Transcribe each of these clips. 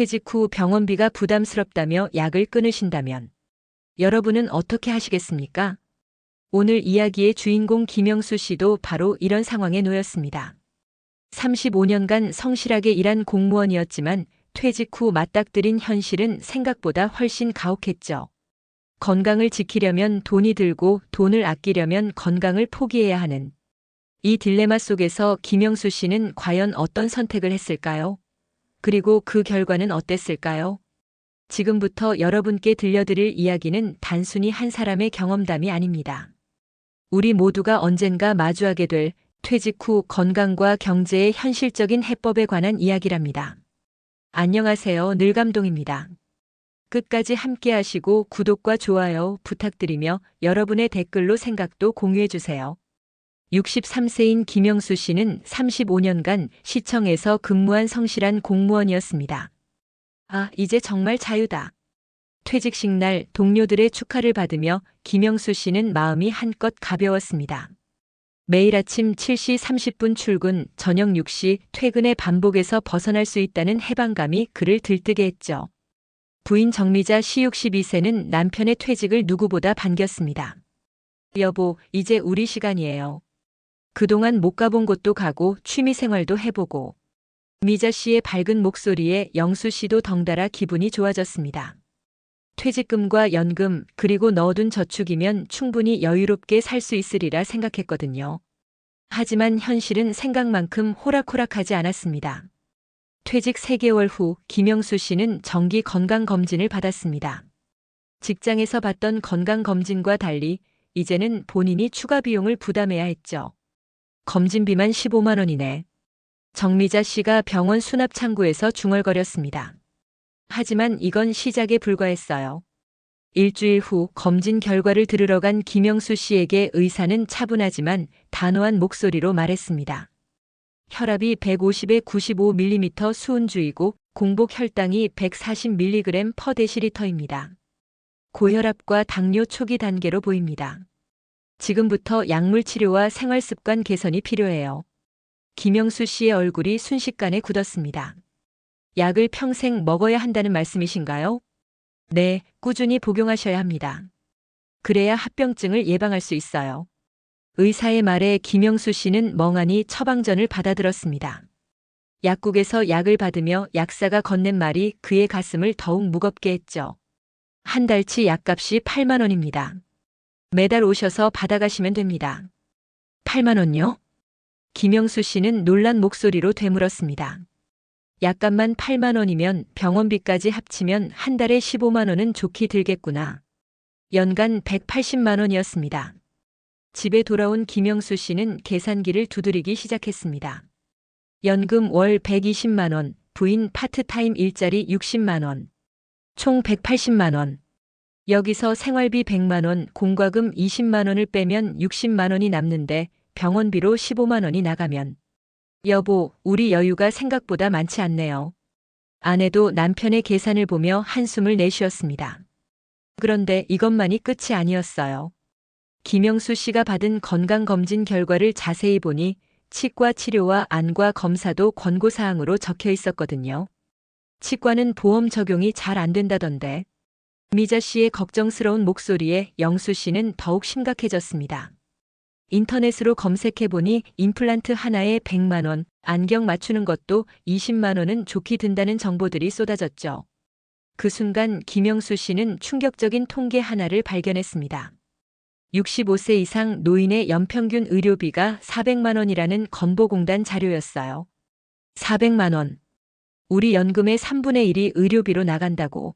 퇴직 후 병원비가 부담스럽다며 약을 끊으신다면 여러분은 어떻게 하시겠습니까? 오늘 이야기의 주인공 김영수 씨도 바로 이런 상황에 놓였습니다. 35년간 성실하게 일한 공무원이었지만 퇴직 후 맞닥뜨린 현실은 생각보다 훨씬 가혹했죠. 건강을 지키려면 돈이 들고 돈을 아끼려면 건강을 포기해야 하는 이 딜레마 속에서 김영수 씨는 과연 어떤 선택을 했을까요? 그리고 그 결과는 어땠을까요? 지금부터 여러분께 들려드릴 이야기는 단순히 한 사람의 경험담이 아닙니다. 우리 모두가 언젠가 마주하게 될 퇴직 후 건강과 경제의 현실적인 해법에 관한 이야기랍니다. 안녕하세요. 늘감동입니다. 끝까지 함께 하시고 구독과 좋아요 부탁드리며 여러분의 댓글로 생각도 공유해 주세요. 63세인 김영수 씨는 35년간 시청에서 근무한 성실한 공무원이었습니다. 아, 이제 정말 자유다. 퇴직식 날 동료들의 축하를 받으며 김영수 씨는 마음이 한껏 가벼웠습니다. 매일 아침 7시 30분 출근, 저녁 6시 퇴근의 반복에서 벗어날 수 있다는 해방감이 그를 들뜨게 했죠. 부인 정미자 시 62세는 남편의 퇴직을 누구보다 반겼습니다. 여보, 이제 우리 시간이에요. 그동안 못 가본 곳도 가고 취미 생활도 해보고. 미자 씨의 밝은 목소리에 영수 씨도 덩달아 기분이 좋아졌습니다. 퇴직금과 연금 그리고 넣어둔 저축이면 충분히 여유롭게 살 수 있으리라 생각했거든요. 하지만 현실은 생각만큼 호락호락하지 않았습니다. 퇴직 3개월 후 김영수 씨는 정기 건강검진을 받았습니다. 직장에서 받던 건강검진과 달리 이제는 본인이 추가 비용을 부담해야 했죠. 검진비만 15만 원이네. 정미자 씨가 병원 수납 창구에서 중얼거렸습니다. 하지만 이건 시작에 불과했어요. 일주일 후 검진 결과를 들으러 간 김영수 씨에게 의사는 차분하지만 단호한 목소리로 말했습니다. 혈압이 150에 95mm 수은주이고 공복 혈당이 140mg 퍼 데시리터입니다. 고혈압과 당뇨 초기 단계로 보입니다. 지금부터 약물 치료와 생활 습관 개선이 필요해요. 김영수 씨의 얼굴이 순식간에 굳었습니다. 약을 평생 먹어야 한다는 말씀이신가요? 네, 꾸준히 복용하셔야 합니다. 그래야 합병증을 예방할 수 있어요. 의사의 말에 김영수 씨는 멍하니 처방전을 받아들었습니다. 약국에서 약을 받으며 약사가 건넨 말이 그의 가슴을 더욱 무겁게 했죠. 한 달치 약값이 8만 원입니다. 매달 오셔서 받아가시면 됩니다. 8만 원요? 김영수 씨는 놀란 목소리로 되물었습니다. 약값만 8만 원이면 병원비까지 합치면 한 달에 15만 원은 좋게 들겠구나. 연간 180만 원이었습니다. 집에 돌아온 김영수 씨는 계산기를 두드리기 시작했습니다. 연금 월 120만 원, 부인 파트타임 일자리 60만 원, 총 180만 원. 여기서 생활비 100만 원, 공과금 20만 원을 빼면 60만 원이 남는데 병원비로 15만 원이 나가면 여보, 우리 여유가 생각보다 많지 않네요. 아내도 남편의 계산을 보며 한숨을 내쉬었습니다. 그런데 이것만이 끝이 아니었어요. 김영수 씨가 받은 건강검진 결과를 자세히 보니 치과 치료와 안과 검사도 권고사항으로 적혀 있었거든요. 치과는 보험 적용이 잘 안 된다던데. 미자 씨의 걱정스러운 목소리에 영수 씨는 더욱 심각해졌습니다. 인터넷으로 검색해보니 임플란트 하나에 100만원, 안경 맞추는 것도 20만원은 좋게 든다는 정보들이 쏟아졌죠. 그 순간 김영수 씨는 충격적인 통계 하나를 발견했습니다. 65세 이상 노인의 연평균 의료비가 400만원이라는 건보공단 자료였어요. 400만원. 우리 연금의 3분의 1이 의료비로 나간다고.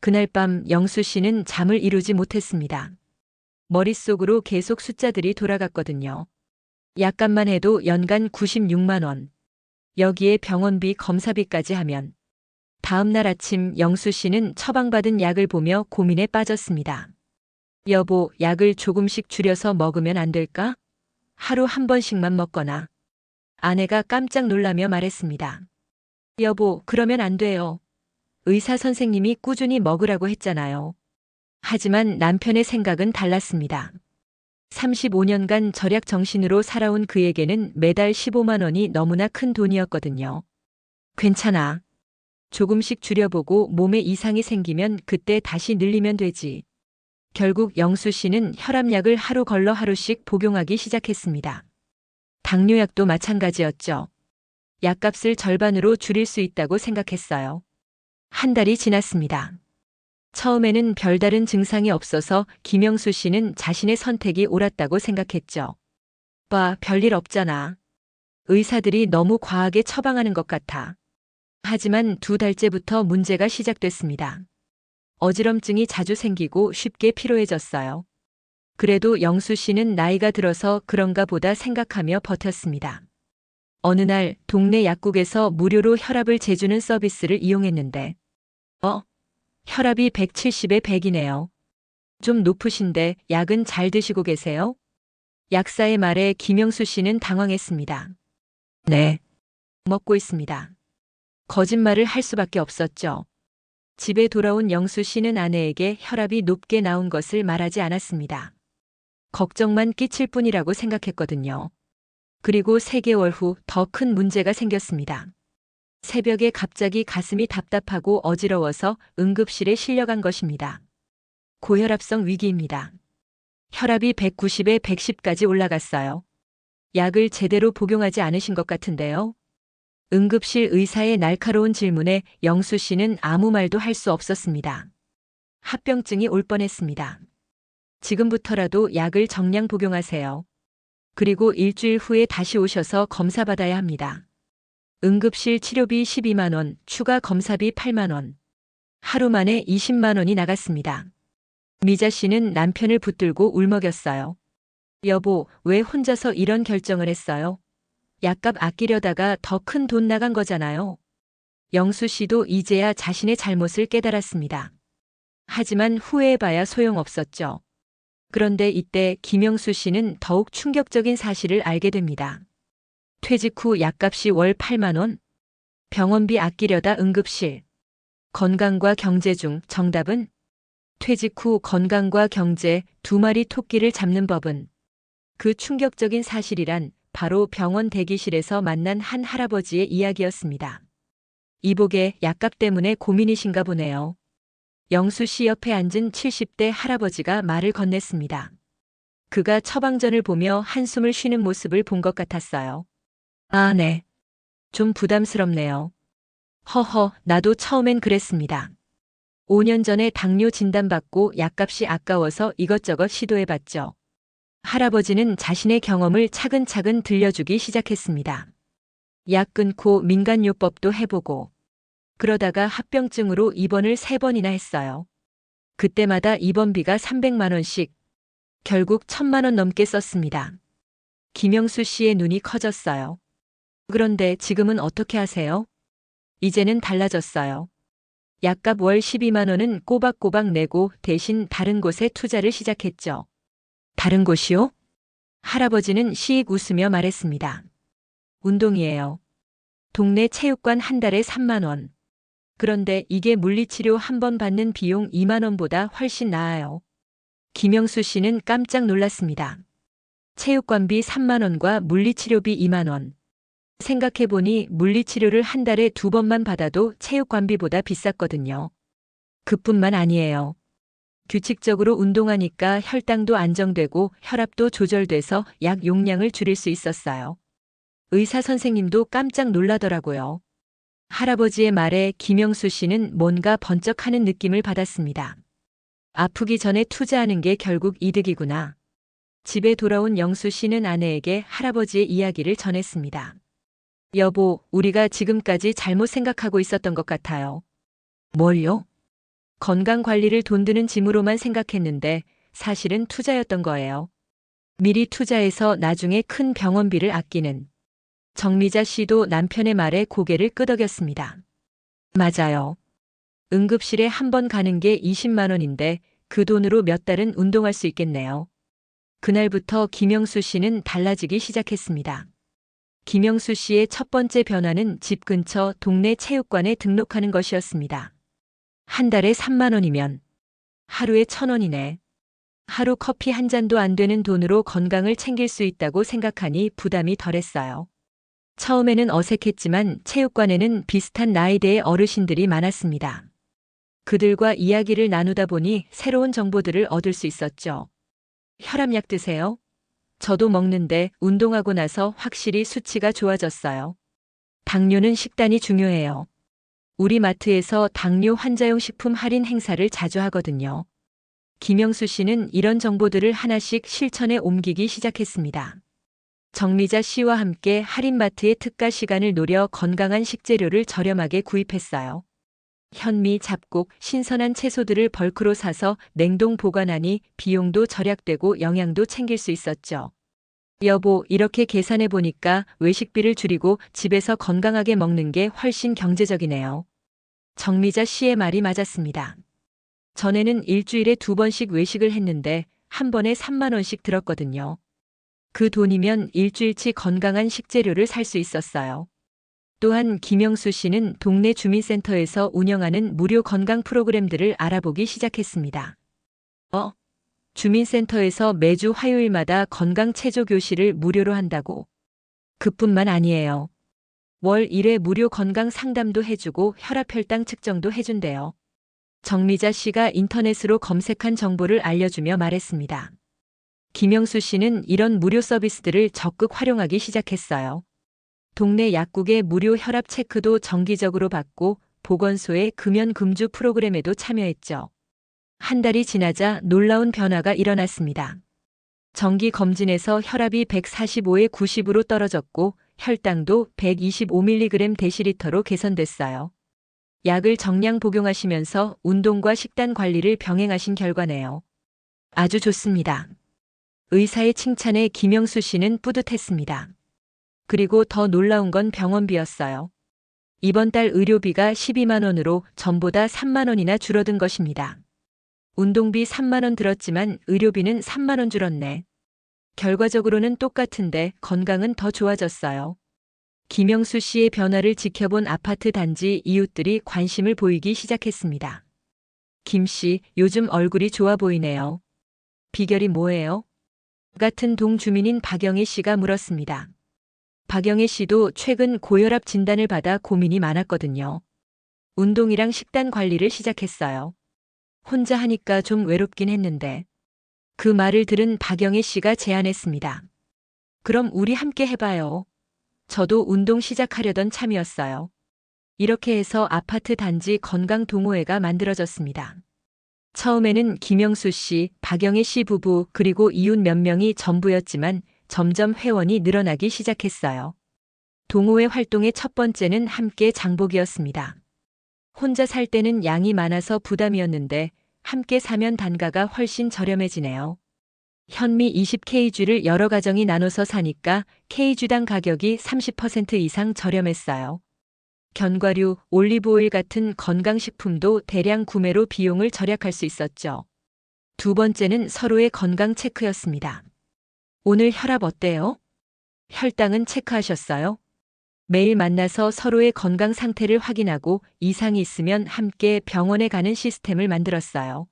그날 밤 영수 씨는 잠을 이루지 못했습니다. 머릿속으로 계속 숫자들이 돌아갔거든요. 약값만 해도 연간 96만 원. 여기에 병원비 검사비까지 하면 다음 날 아침 영수 씨는 처방받은 약을 보며 고민에 빠졌습니다. 여보, 약을 조금씩 줄여서 먹으면 안 될까? 하루 한 번씩만 먹거나. 아내가 깜짝 놀라며 말했습니다. 여보, 그러면 안 돼요. 의사 선생님이 꾸준히 먹으라고 했잖아요. 하지만 남편의 생각은 달랐습니다. 35년간 절약 정신으로 살아온 그에게는 매달 15만 원이 너무나 큰 돈이었거든요. 괜찮아. 조금씩 줄여보고 몸에 이상이 생기면 그때 다시 늘리면 되지. 결국 영수 씨는 혈압약을 하루 걸러 하루씩 복용하기 시작했습니다. 당뇨약도 마찬가지였죠. 약값을 절반으로 줄일 수 있다고 생각했어요. 한 달이 지났습니다. 처음에는 별다른 증상이 없어서 김영수 씨는 자신의 선택이 옳았다고 생각했죠. 봐, 별일 없잖아. 의사들이 너무 과하게 처방하는 것 같아. 하지만 두 달째부터 문제가 시작됐습니다. 어지럼증이 자주 생기고 쉽게 피로해졌어요. 그래도 영수 씨는 나이가 들어서 그런가 보다 생각하며 버텼습니다. 어느 날 동네 약국에서 무료로 혈압을 재주는 서비스를 이용했는데, 어? 혈압이 170에 100이네요. 좀 높으신데 약은 잘 드시고 계세요? 약사의 말에 김영수 씨는 당황했습니다. 네. 먹고 있습니다. 거짓말을 할 수밖에 없었죠. 집에 돌아온 영수 씨는 아내에게 혈압이 높게 나온 것을 말하지 않았습니다. 걱정만 끼칠 뿐이라고 생각했거든요. 그리고 3개월 후 더 큰 문제가 생겼습니다. 새벽에 갑자기 가슴이 답답하고 어지러워서 응급실에 실려간 것입니다. 고혈압성 위기입니다. 혈압이 190에 110까지 올라갔어요. 약을 제대로 복용하지 않으신 것 같은데요. 응급실 의사의 날카로운 질문에 영수 씨는 아무 말도 할 수 없었습니다. 합병증이 올 뻔했습니다. 지금부터라도 약을 정량 복용하세요. 그리고 일주일 후에 다시 오셔서 검사 받아야 합니다. 응급실 치료비 12만원, 추가 검사비 8만원. 하루 만에 20만원이 나갔습니다. 미자 씨는 남편을 붙들고 울먹였어요. 여보, 왜 혼자서 이런 결정을 했어요? 약값 아끼려다가 더 큰 돈 나간 거잖아요. 영수 씨도 이제야 자신의 잘못을 깨달았습니다. 하지만 후회해봐야 소용없었죠. 그런데 이때 김영수 씨는 더욱 충격적인 사실을 알게 됩니다. 퇴직 후 약값이 월 8만 원? 병원비 아끼려다 응급실. 건강과 경제 중 정답은? 퇴직 후 건강과 경제 두 마리 토끼를 잡는 법은? 그 충격적인 사실이란 바로 병원 대기실에서 만난 한 할아버지의 이야기였습니다. 이복에 약값 때문에 고민이신가 보네요. 영수 씨 옆에 앉은 70대 할아버지가 말을 건넸습니다. 그가 처방전을 보며 한숨을 쉬는 모습을 본 것 같았어요. 아, 네. 좀 부담스럽네요. 허허, 나도 처음엔 그랬습니다. 5년 전에 당뇨 진단받고 약값이 아까워서 이것저것 시도해봤죠. 할아버지는 자신의 경험을 차근차근 들려주기 시작했습니다. 약 끊고 민간요법도 해보고 그러다가 합병증으로 입원을 3번이나 했어요. 그때마다 입원비가 300만원씩 결국 1000만원 넘게 썼습니다. 김영수 씨의 눈이 커졌어요. 그런데 지금은 어떻게 하세요? 이제는 달라졌어요. 약값 월 12만원은 꼬박꼬박 내고 대신 다른 곳에 투자를 시작했죠. 다른 곳이요? 할아버지는 시익 웃으며 말했습니다. 운동이에요. 동네 체육관 한 달에 3만원. 그런데 이게 물리치료 한 번 받는 비용 2만원보다 훨씬 나아요. 김영수 씨는 깜짝 놀랐습니다. 체육관비 3만원과 물리치료비 2만원. 생각해보니 물리치료를 한 달에 두 번만 받아도 체육관비보다 비쌌거든요. 그뿐만 아니에요. 규칙적으로 운동하니까 혈당도 안정되고 혈압도 조절돼서 약 용량을 줄일 수 있었어요. 의사 선생님도 깜짝 놀라더라고요. 할아버지의 말에 김영수 씨는 뭔가 번쩍하는 느낌을 받았습니다. 아프기 전에 투자하는 게 결국 이득이구나. 집에 돌아온 영수 씨는 아내에게 할아버지의 이야기를 전했습니다. 여보, 우리가 지금까지 잘못 생각하고 있었던 것 같아요. 뭘요? 건강 관리를 돈 드는 짐으로만 생각했는데 사실은 투자였던 거예요. 미리 투자해서 나중에 큰 병원비를 아끼는. 정미자 씨도 남편의 말에 고개를 끄덕였습니다. 맞아요. 응급실에 한 번 가는 게 20만 원인데 그 돈으로 몇 달은 운동할 수 있겠네요. 그날부터 김영수 씨는 달라지기 시작했습니다. 김영수 씨의 첫 번째 변화는 집 근처 동네 체육관에 등록하는 것이었습니다. 한 달에 3만 원이면 하루에 천 원이네. 하루 커피 한 잔도 안 되는 돈으로 건강을 챙길 수 있다고 생각하니 부담이 덜했어요. 처음에는 어색했지만 체육관에는 비슷한 나이대의 어르신들이 많았습니다. 그들과 이야기를 나누다 보니 새로운 정보들을 얻을 수 있었죠. 혈압약 드세요? 저도 먹는데 운동하고 나서 확실히 수치가 좋아졌어요. 당뇨는 식단이 중요해요. 우리 마트에서 당뇨 환자용 식품 할인 행사를 자주 하거든요. 김영수 씨는 이런 정보들을 하나씩 실천에 옮기기 시작했습니다. 정미자 씨와 함께 할인마트의 특가 시간을 노려 건강한 식재료를 저렴하게 구입했어요. 현미, 잡곡, 신선한 채소들을 벌크로 사서 냉동 보관하니 비용도 절약되고 영양도 챙길 수 있었죠. 여보, 이렇게 계산해 보니까 외식비를 줄이고 집에서 건강하게 먹는 게 훨씬 경제적이네요. 정미자 씨의 말이 맞았습니다. 전에는 일주일에 두 번씩 외식을 했는데 한 번에 3만 원씩 들었거든요. 그 돈이면 일주일치 건강한 식재료를 살 수 있었어요. 또한 김영수 씨는 동네 주민센터에서 운영하는 무료 건강 프로그램들을 알아보기 시작했습니다. 어? 주민센터에서 매주 화요일마다 건강 체조 교실을 무료로 한다고. 그뿐만 아니에요. 월 1회 무료 건강 상담도 해주고 혈압 혈당 측정도 해준대요. 정미자 씨가 인터넷으로 검색한 정보를 알려주며 말했습니다. 김영수 씨는 이런 무료 서비스들을 적극 활용하기 시작했어요. 동네 약국의 무료 혈압 체크도 정기적으로 받고 보건소의 금연 금주 프로그램에도 참여했죠. 한 달이 지나자 놀라운 변화가 일어났습니다. 정기 검진에서 혈압이 145에 90으로 떨어졌고 혈당도 125mg 데시리터로 개선됐어요. 약을 정량 복용하시면서 운동과 식단 관리를 병행하신 결과네요. 아주 좋습니다. 의사의 칭찬에 김영수 씨는 뿌듯했습니다. 그리고 더 놀라운 건 병원비였어요. 이번 달 의료비가 12만 원으로 전보다 3만 원이나 줄어든 것입니다. 운동비 3만 원 들었지만 의료비는 3만 원 줄었네. 결과적으로는 똑같은데 건강은 더 좋아졌어요. 김영수 씨의 변화를 지켜본 아파트 단지 이웃들이 관심을 보이기 시작했습니다. 김 씨, 요즘 얼굴이 좋아 보이네요. 비결이 뭐예요? 같은 동주민인 박영애 씨가 물었습니다. 박영애 씨도 최근 고혈압 진단을 받아 고민이 많았거든요. 운동이랑 식단 관리를 시작했어요. 혼자 하니까 좀 외롭긴 했는데. 그 말을 들은 박영애 씨가 제안했습니다. 그럼 우리 함께 해봐요. 저도 운동 시작하려던 참이었어요. 이렇게 해서 아파트 단지 건강 동호회가 만들어졌습니다. 처음에는 김영수 씨, 박영애 씨 부부, 그리고 이웃 몇 명이 전부였지만 점점 회원이 늘어나기 시작했어요. 동호회 활동의 첫 번째는 함께 장복이었습니다. 혼자 살 때는 양이 많아서 부담이었는데 함께 사면 단가가 훨씬 저렴해지네요. 현미 20kg를 여러 가정이 나눠서 사니까 kg당 가격이 30% 이상 저렴했어요. 견과류, 올리브오일 같은 건강식품도 대량 구매로 비용을 절약할 수 있었죠. 두 번째는 서로의 건강 체크였습니다. 오늘 혈압 어때요? 혈당은 체크하셨어요? 매일 만나서 서로의 건강 상태를 확인하고 이상이 있으면 함께 병원에 가는 시스템을 만들었어요.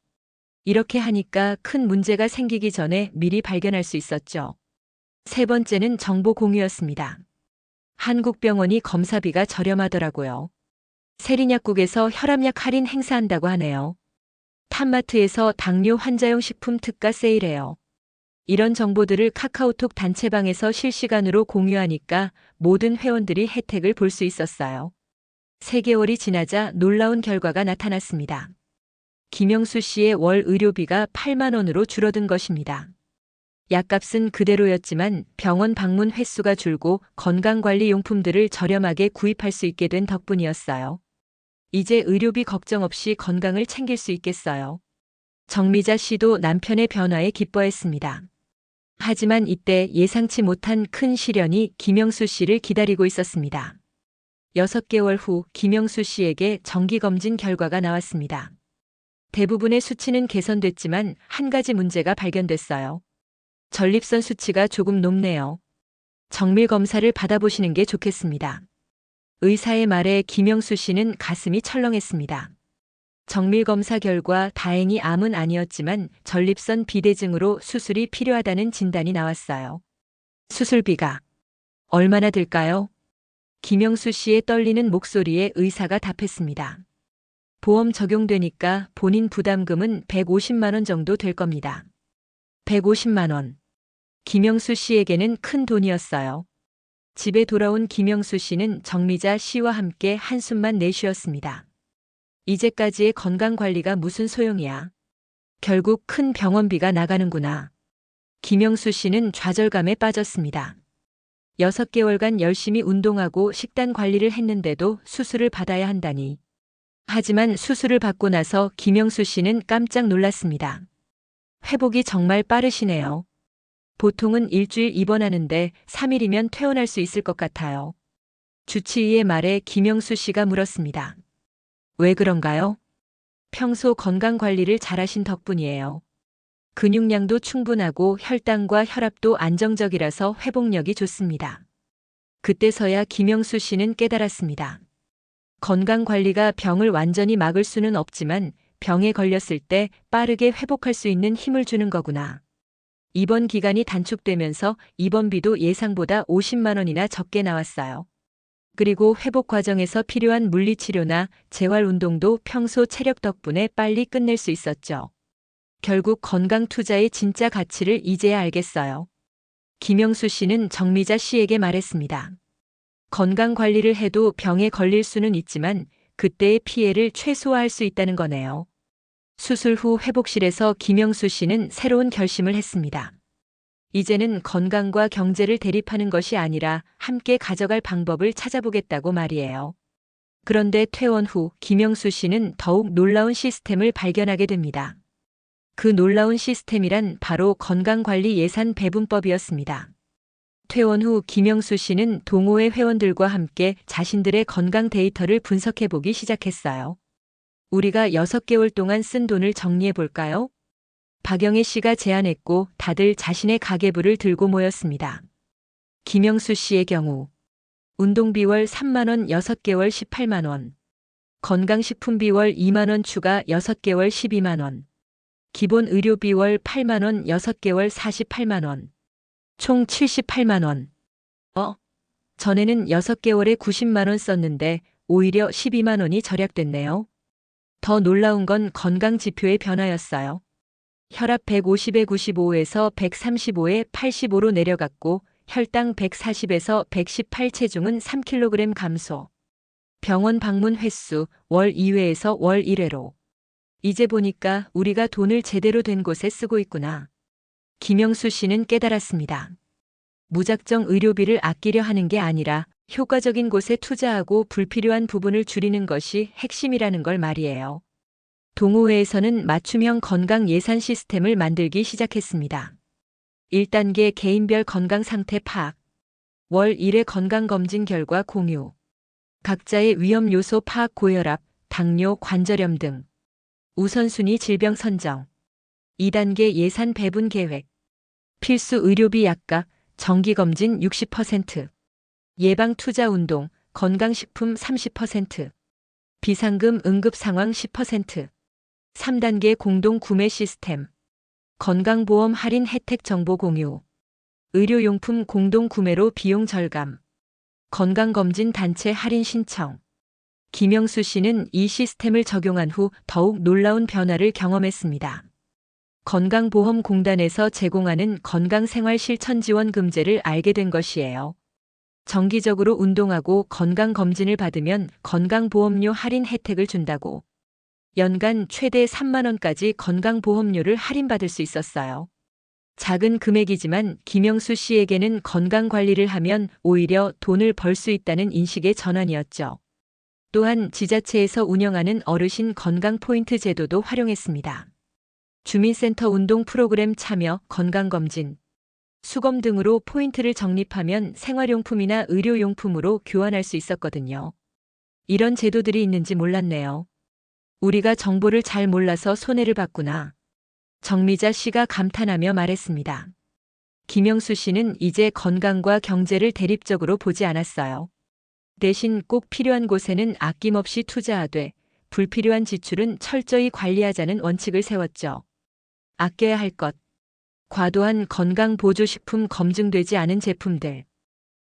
이렇게 하니까 큰 문제가 생기기 전에 미리 발견할 수 있었죠. 세 번째는 정보 공유였습니다. 한국 병원이 검사비가 저렴하더라고요. 세린약국에서 혈압약 할인 행사한다고 하네요. 탑마트에서 당뇨 환자용 식품 특가 세일해요. 이런 정보들을 카카오톡 단체방에서 실시간으로 공유하니까 모든 회원들이 혜택을 볼 수 있었어요. 3개월이 지나자 놀라운 결과가 나타났습니다. 김영수 씨의 월 의료비가 8만 원으로 줄어든 것입니다. 약값은 그대로였지만 병원 방문 횟수가 줄고 건강관리 용품들을 저렴하게 구입할 수 있게 된 덕분이었어요. 이제 의료비 걱정 없이 건강을 챙길 수 있겠어요. 정미자 씨도 남편의 변화에 기뻐했습니다. 하지만 이때 예상치 못한 큰 시련이 김영수 씨를 기다리고 있었습니다. 6개월 후 김영수 씨에게 정기검진 결과가 나왔습니다. 대부분의 수치는 개선됐지만 한 가지 문제가 발견됐어요. 전립선 수치가 조금 높네요. 정밀 검사를 받아보시는 게 좋겠습니다. 의사의 말에 김영수 씨는 가슴이 철렁했습니다. 정밀 검사 결과 다행히 암은 아니었지만 전립선 비대증으로 수술이 필요하다는 진단이 나왔어요. 수술비가 얼마나 들까요? 김영수 씨의 떨리는 목소리에 의사가 답했습니다. 보험 적용되니까 본인 부담금은 150만 원 정도 될 겁니다. 150만 원. 김영수 씨에게는 큰 돈이었어요. 집에 돌아온 김영수 씨는 정미자 씨와 함께 한숨만 내쉬었습니다. 이제까지의 건강 관리가 무슨 소용이야. 결국 큰 병원비가 나가는구나. 김영수 씨는 좌절감에 빠졌습니다. 6개월간 열심히 운동하고 식단 관리를 했는데도 수술을 받아야 한다니. 하지만 수술을 받고 나서 김영수 씨는 깜짝 놀랐습니다. 회복이 정말 빠르시네요. 보통은 일주일 입원하는데 3일이면 퇴원할 수 있을 것 같아요. 주치의의 말에 김영수 씨가 물었습니다. 왜 그런가요? 평소 건강 관리를 잘하신 덕분이에요. 근육량도 충분하고 혈당과 혈압도 안정적이라서 회복력이 좋습니다. 그때서야 김영수 씨는 깨달았습니다. 건강 관리가 병을 완전히 막을 수는 없지만 병에 걸렸을 때 빠르게 회복할 수 있는 힘을 주는 거구나. 입원 기간이 단축되면서 입원비도 예상보다 50만 원이나 적게 나왔어요. 그리고 회복 과정에서 필요한 물리치료나 재활 운동도 평소 체력 덕분에 빨리 끝낼 수 있었죠. 결국 건강 투자의 진짜 가치를 이제야 알겠어요. 김영수 씨는 정미자 씨에게 말했습니다. 건강 관리를 해도 병에 걸릴 수는 있지만 그때의 피해를 최소화할 수 있다는 거네요. 수술 후 회복실에서 김영수 씨는 새로운 결심을 했습니다. 이제는 건강과 경제를 대립하는 것이 아니라 함께 가져갈 방법을 찾아보겠다고 말이에요. 그런데 퇴원 후 김영수 씨는 더욱 놀라운 시스템을 발견하게 됩니다. 그 놀라운 시스템이란 바로 건강관리 예산 배분법이었습니다. 퇴원 후 김영수 씨는 동호회 회원들과 함께 자신들의 건강 데이터를 분석해 보기 시작했어요. 우리가 6개월 동안 쓴 돈을 정리해 볼까요? 박영애 씨가 제안했고 다들 자신의 가계부를 들고 모였습니다. 김영수 씨의 경우 운동비 월 3만 원 6개월 18만 원 건강식품비 월 2만 원 추가 6개월 12만 원 기본 의료비 월 8만 원 6개월 48만 원 총 78만 원 어? 전에는 6개월에 90만 원 썼는데 오히려 12만 원이 절약됐네요. 더 놀라운 건 건강 지표의 변화였어요. 혈압 150에 95에서 135에 85로 내려갔고 혈당 140에서 118 체중은 3kg 감소. 병원 방문 횟수 월 2회에서 월 1회로. 이제 보니까 우리가 돈을 제대로 된 곳에 쓰고 있구나. 김영수 씨는 깨달았습니다. 무작정 의료비를 아끼려 하는 게 아니라 효과적인 곳에 투자하고 불필요한 부분을 줄이는 것이 핵심이라는 걸 말이에요. 동호회에서는 맞춤형 건강 예산 시스템을 만들기 시작했습니다. 1단계 개인별 건강 상태 파악. 월 1회 건강검진 결과 공유. 각자의 위험 요소 파악 고혈압, 당뇨, 관절염 등. 우선순위 질병 선정. 2단계 예산 배분 계획. 필수 의료비 약값, 정기검진 60%. 예방 투자 운동, 건강식품 30%. 비상금 응급 상황 10%. 3단계 공동 구매 시스템. 건강보험 할인 혜택 정보 공유. 의료용품 공동 구매로 비용 절감. 건강검진 단체 할인 신청. 김영수 씨는 이 시스템을 적용한 후 더욱 놀라운 변화를 경험했습니다. 건강보험공단에서 제공하는 건강생활 실천 지원 금제를 알게 된 것이에요. 정기적으로 운동하고 건강검진을 받으면 건강보험료 할인 혜택을 준다고. 연간 최대 3만원까지 건강보험료를 할인받을 수 있었어요. 작은 금액이지만 김영수 씨에게는 건강관리를 하면 오히려 돈을 벌 수 있다는 인식의 전환이었죠. 또한 지자체에서 운영하는 어르신 건강 포인트 제도도 활용했습니다. 주민센터 운동 프로그램 참여, 건강검진, 수검 등으로 포인트를 적립하면 생활용품이나 의료용품으로 교환할 수 있었거든요. 이런 제도들이 있는지 몰랐네요. 우리가 정보를 잘 몰라서 손해를 봤구나. 정미자 씨가 감탄하며 말했습니다. 김영수 씨는 이제 건강과 경제를 대립적으로 보지 않았어요. 대신 꼭 필요한 곳에는 아낌없이 투자하되 불필요한 지출은 철저히 관리하자는 원칙을 세웠죠. 아껴야 할 것. 과도한 건강보조식품 검증되지 않은 제품들.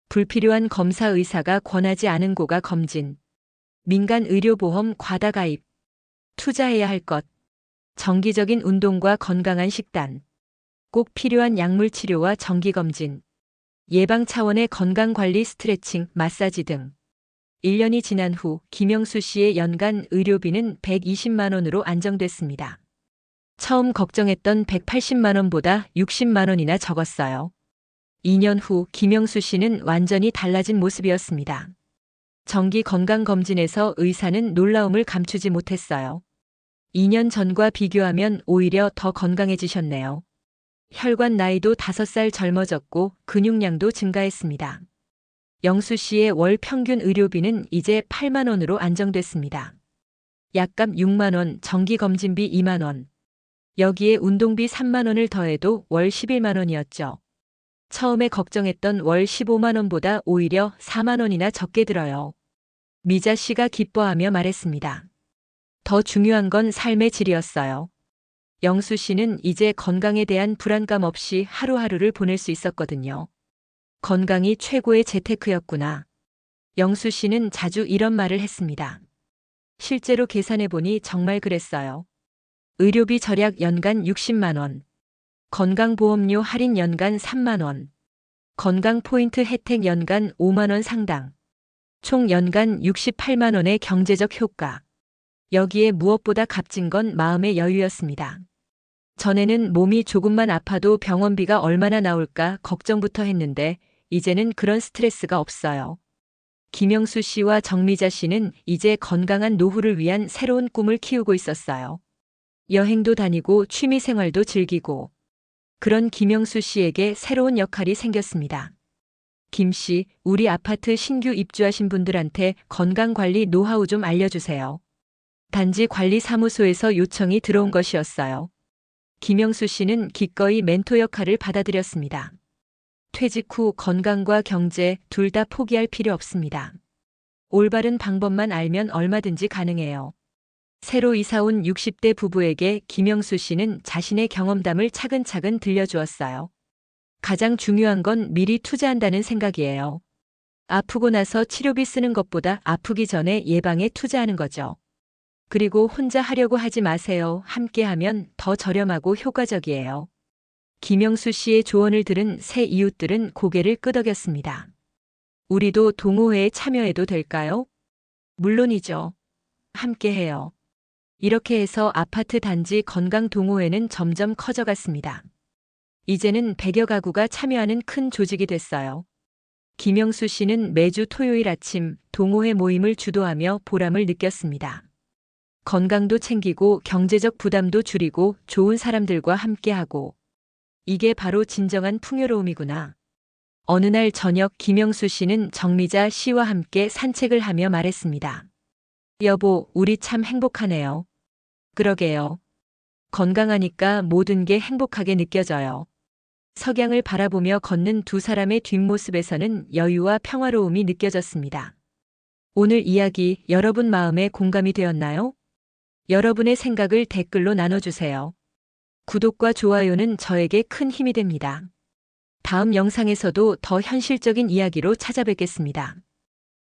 불필요한 검사 의사가 권하지 않은 고가 검진, 민간 의료보험 과다 가입, 투자해야 할 것, 정기적인 운동과 건강한 식단, 꼭 필요한 약물 치료와 정기 검진, 예방 차원의 건강 관리 스트레칭, 마사지 등. 1년이 지난 후 김영수 씨의 연간 의료비는 120만 원으로 안정됐습니다. 처음 걱정했던 180만 원보다 60만 원이나 적었어요. 2년 후 김영수 씨는 완전히 달라진 모습이었습니다. 정기 건강검진에서 의사는 놀라움을 감추지 못했어요. 2년 전과 비교하면 오히려 더 건강해지셨네요. 혈관 나이도 5살 젊어졌고 근육량도 증가했습니다. 영수 씨의 월 평균 의료비는 이제 8만 원으로 안정됐습니다. 약값 6만 원, 정기 검진비 2만 원. 여기에 운동비 3만 원을 더해도 월 11만 원이었죠. 처음에 걱정했던 월 15만 원보다 오히려 4만 원이나 적게 들어요. 미자 씨가 기뻐하며 말했습니다. 더 중요한 건 삶의 질이었어요. 영수 씨는 이제 건강에 대한 불안감 없이 하루하루를 보낼 수 있었거든요. 건강이 최고의 재테크였구나. 영수 씨는 자주 이런 말을 했습니다. 실제로 계산해보니 정말 그랬어요. 의료비 절약 연간 60만 원. 건강보험료 할인 연간 3만 원. 건강 포인트 혜택 연간 5만 원 상당. 총 연간 68만 원의 경제적 효과. 여기에 무엇보다 값진 건 마음의 여유였습니다. 전에는 몸이 조금만 아파도 병원비가 얼마나 나올까 걱정부터 했는데 이제는 그런 스트레스가 없어요. 김영수 씨와 정미자 씨는 이제 건강한 노후를 위한 새로운 꿈을 키우고 있었어요. 여행도 다니고 취미 생활도 즐기고 그런 김영수 씨에게 새로운 역할이 생겼습니다. 김 씨, 우리 아파트 신규 입주하신 분들한테 건강관리 노하우 좀 알려주세요. 단지 관리사무소에서 요청이 들어온 것이었어요. 김영수 씨는 기꺼이 멘토 역할을 받아들였습니다. 퇴직 후 건강과 경제 둘 다 포기할 필요 없습니다. 올바른 방법만 알면 얼마든지 가능해요. 새로 이사 온 60대 부부에게 김영수 씨는 자신의 경험담을 차근차근 들려주었어요. 가장 중요한 건 미리 투자한다는 생각이에요. 아프고 나서 치료비 쓰는 것보다 아프기 전에 예방에 투자하는 거죠. 그리고 혼자 하려고 하지 마세요. 함께 하면 더 저렴하고 효과적이에요. 김영수 씨의 조언을 들은 새 이웃들은 고개를 끄덕였습니다. 우리도 동호회에 참여해도 될까요? 물론이죠. 함께 해요. 이렇게 해서 아파트 단지 건강 동호회는 점점 커져갔습니다. 이제는 100여 가구가 참여하는 큰 조직이 됐어요. 김영수 씨는 매주 토요일 아침 동호회 모임을 주도하며 보람을 느꼈습니다. 건강도 챙기고 경제적 부담도 줄이고 좋은 사람들과 함께하고 이게 바로 진정한 풍요로움이구나. 어느 날 저녁 김영수 씨는 정미자 씨와 함께 산책을 하며 말했습니다. 여보, 우리 참 행복하네요. 그러게요. 건강하니까 모든 게 행복하게 느껴져요. 석양을 바라보며 걷는 두 사람의 뒷모습에서는 여유와 평화로움이 느껴졌습니다. 오늘 이야기 여러분 마음에 공감이 되었나요? 여러분의 생각을 댓글로 나눠주세요. 구독과 좋아요는 저에게 큰 힘이 됩니다. 다음 영상에서도 더 현실적인 이야기로 찾아뵙겠습니다.